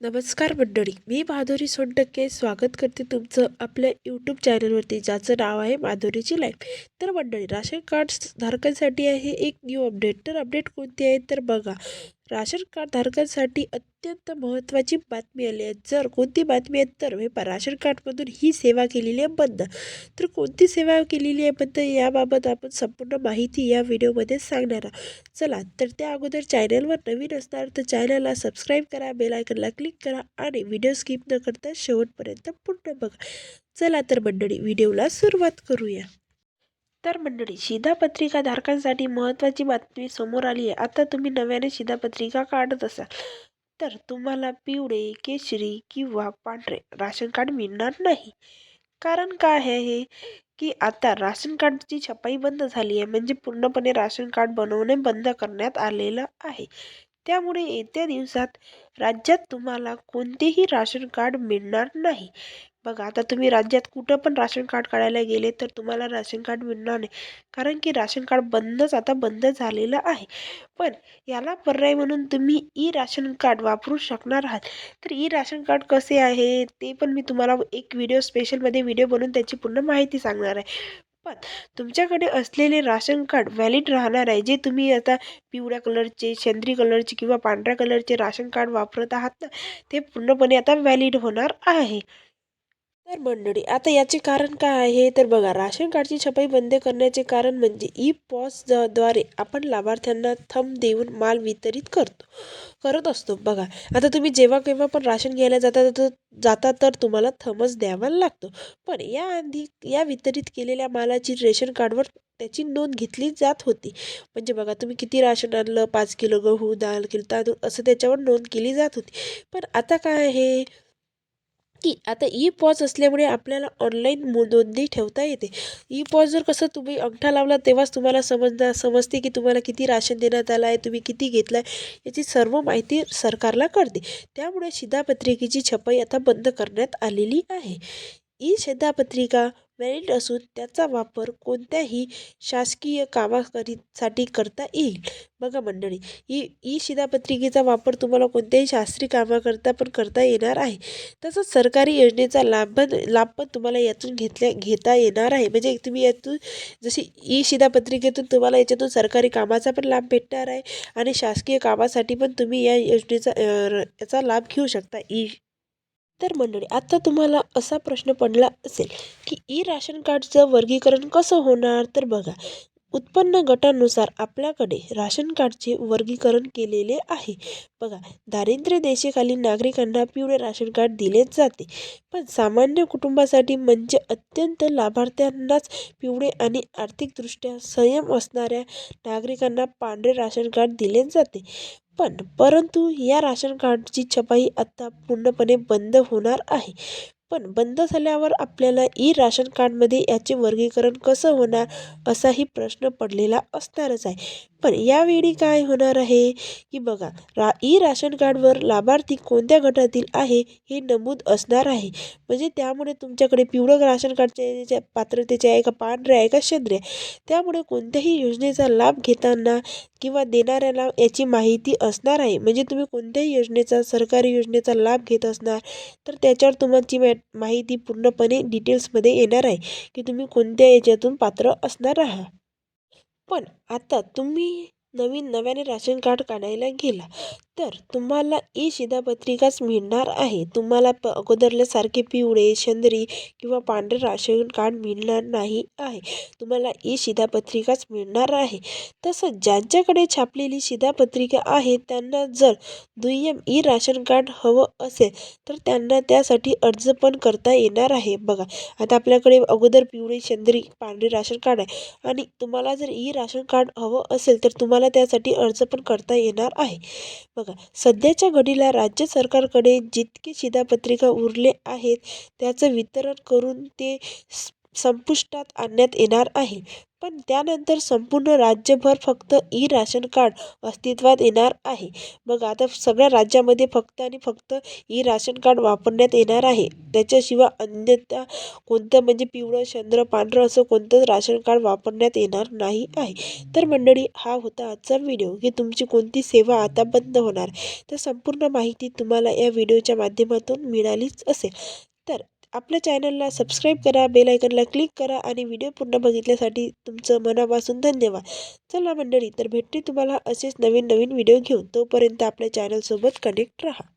नमस्कार मंडळी मी माधुरी सोनटक्के स्वागत करते तुमचं आपल्या यूट्यूब चॅनलवरती ज्याचं नाव आहे माधुरीची लाईफ तर मंडळी राशन कार्ड धारकांसाठी आहे एक न्यू अपडेट तर अपडेट कोणती आहे? तर बघा राशन कार्ड धारकांसाठी अत्यंत महत्त्वाची बातमी आली आहे. जर कोणती बातमी आहे तर हे राशन कार्डमधून ही सेवा केलेली आहे बंद. तर कोणती सेवा केलेली आहे बंद याबाबत आपण संपूर्ण माहिती या व्हिडिओमध्ये सांगणार आहोत. चला तर त्या अगोदर चॅनलवर नवीन असणार तर चॅनलला सबस्क्राईब करा बेल आयकनला क्लिक करा आणि व्हिडिओ स्किप न करता शेवटपर्यंत पूर्ण बघा. चला तर मंडळी व्हिडिओला सुरुवात करूया. तर मंडळी शिधापत्रिका धारकांसाठी महत्त्वाची बातमी समोर आली आहे. आता तुम्ही नव्याने शिधापत्रिका काढत असाल तर तुम्हाला पिवळे केशरी किंवा पांढरे राशन कार्ड मिळणार नाही. कारण काय आहे हे की आता राशन कार्डची छपाई बंद झाली आहे. म्हणजे पूर्णपणे राशन कार्ड बनवणे बंद करण्यात आलेलं आहे. त्यामुळे येत्या दिवसात राज्यात तुम्हाला कोणतेही राशन कार्ड मिळणार नाही. बघा आता तुम्ही राज्यात कुठं पण राशन कार्ड काढायला गेले तर तुम्हाला राशन कार्ड मिळणार नाही. कारण की राशन कार्ड बंदच आता बंद झालेलं आहे. पण याला पर्याय म्हणून तुम्ही ई राशन कार्ड वापरू शकणार आहात. तर ई राशन कार्ड कसे आहे ते पण मी तुम्हाला एक व्हिडिओ स्पेशलमध्ये व्हिडिओ बनवून त्याची पूर्ण माहिती सांगणार आहे. पण तुमच्याकडे असलेले राशन कार्ड व्हॅलिड राहणार आहे जे तुम्ही आता पिवळ्या कलरचे शेंद्री कलरचे किंवा पांढऱ्या कलरचे राशन कार्ड वापरत आहात ना ते पूर्णपणे आता व्हॅलिड होणार आहे. तर मंडळी आता याचे कारण काय आहे? तर बघा राशन कार्डची छपाई बंद करण्याचे कारण म्हणजे ई पॉसद्वारे आपण लाभार्थ्यांना थंब देऊन माल वितरित करतो करत असतो. बघा आता तुम्ही जेव्हा केव्हा पण राशन घ्यायला जाता तर जाता तर तुम्हाला थमच द्यावा लागतो. पण या आधी या वितरित केलेल्या मालाची रेशन कार्डवर त्याची नोंद घेतली जात होती. म्हणजे बघा तुम्ही किती राशन आणलं? पाच किलो गहू दहा किलो तांदूळ असं त्याच्यावर नोंद केली जात होती. पण आता काय आहे? की आता ई पॉज असल्यामुळे आपल्याला ऑनलाईन नोंदणी ठेवता येते. ई पॉज जर कसं तुम्ही अंगठा लावला तेव्हाच तुम्हाला समजणार समजते की तुम्हाला किती राशन देण्यात आलं आहे तुम्ही किती घेतलं आहे याची सर्व माहिती सरकारला कळते. त्यामुळे शिधापत्रिकेची छपाई आता बंद करण्यात आलेली आहे. ई शिधापत्रिका व्हॅलिड असून त्याचा वापर कोणत्याही शासकीय कामाकरीसाठी करता येईल. बघा मंडळी ई ई शिधापत्रिकेचा वापर तुम्हाला कोणत्याही शास्त्रीय कामाकरता पण करता येणार आहे. तसंच सरकारी योजनेचा लाभ पण लाभ पण तुम्हाला यातून घेतल्या घेता येणार आहे. म्हणजे तुम्ही यातून जशी ई शिधापत्रिकेतून तुम्हाला याच्यातून सरकारी कामाचा पण लाभ भेटणार आहे आणि शासकीय कामासाठी पण तुम्ही या योजनेचा याचा लाभ घेऊ शकता. ई तर मंडळी आता तुम्हाला असा प्रश्न पडला असेल की ई राशन कार्डचं वर्गीकरण कसं होणार? तर बघा उत्पन्न गटानुसार आपल्याकडे राशन कार्डचे वर्गीकरण केलेले आहे. बघा दारिद्र्य देशेखालील नागरिकांना पिवळे राशन कार्ड दिले जाते. पण सामान्य कुटुंबासाठी म्हणजे अत्यंत लाभार्थ्यांनाच पिवळे आणि आर्थिकदृष्ट्या संयम असणाऱ्या नागरिकांना पांढरे राशन कार्ड दिले जाते. पण परंतु या राशन कार्डची छपाई आता पूर्णपणे बंद होणार आहे. पण बंद झाल्यावर आपल्याला ई राशन कार्डमध्ये याचे वर्गीकरण कसं होणार असाही प्रश्न पडलेला असणारच आहे. पण यावेळी काय होणार आहे? की बघा रा ई राशन कार्डवर लाभार्थी कोणत्या गटातील आहे हे नमूद असणार आहे. म्हणजे त्यामुळे तुमच्याकडे पिवळं राशन कार्डच्या पात्रतेचे आहे का पांढरे आहे का शेंद्रे त्यामुळे कोणत्याही योजनेचा लाभ घेताना किंवा देणाऱ्याला याची माहिती असणार आहे. म्हणजे तुम्ही कोणत्याही योजनेचा सरकारी योजनेचा लाभ घेत असणार तर त्याच्यावर तुमची माहिती पूर्णपणे डिटेल्समध्ये येणार आहे की तुम्ही कोणत्या याच्यातून पात्र असणार आहात. पण आता तुम्ही नवीन नव्याने राशन कार्ड काढायला गेला. तर तुम्हाला ई शिधापत्रिकाच मिळणार आहे. तुम्हाला प अगोदरल्यासारखे पिवळे शेंदरी किंवा पांढरे राशन कार्ड मिळणार नाही आहे. तुम्हाला ई शिधापत्रिकाच मिळणार आहे. तसंच ज्यांच्याकडे छापलेली शिधापत्रिका आहे त्यांना जर दुय्यम ई राशन कार्ड हवं असेल तर त्यांना त्यासाठी अर्ज पण करता येणार आहे. बघा आता आपल्याकडे अगोदर पिवळे शेंदरी पांढरे राशन कार्ड आहे. आणि तुम्हाला जर ई राशन कार्ड हवं असेल तर तुम्हाला त्यासाठी अर्ज पण करता येणार आहे. बघा बघा सध्याच्या घडीला राज्य सरकारकडे जितके शिधापत्रिका उरले आहेत त्याचं वितरण करून ते संपुष्टात आणण्यात येणार आहे. पण त्यानंतर संपूर्ण राज्यभर फक्त ई राशन कार्ड अस्तित्वात येणार आहे. मग आता सगळ्या राज्यामध्ये फक्त आणि फक्त ई राशन कार्ड वापरण्यात येणार आहे. त्याच्याशिवाय अन्यथा कोणतं म्हणजे पिवळं चंद्र पांढरं असं कोणतंच राशन कार्ड वापरण्यात येणार नाही आहे. तर मंडळी हा होता आजचा व्हिडिओ. की तुमची कोणती सेवा आता बंद होणार? तर संपूर्ण माहिती तुम्हाला या व्हिडिओच्या माध्यमातून मिळालीच असेल. तर आपल्या चॅनलला सबस्क्राईब करा बेल आयकनला क्लिक करा आणि व्हिडिओ पूर्ण बघितल्यासाठी तुमचं मनापासून धन्यवाद. चला मंडळी तर भेटते तुम्हाला असेच नवीन नवीन व्हिडिओ घेऊन. तोपर्यंत आपल्या चॅनलसोबत कनेक्ट राहा.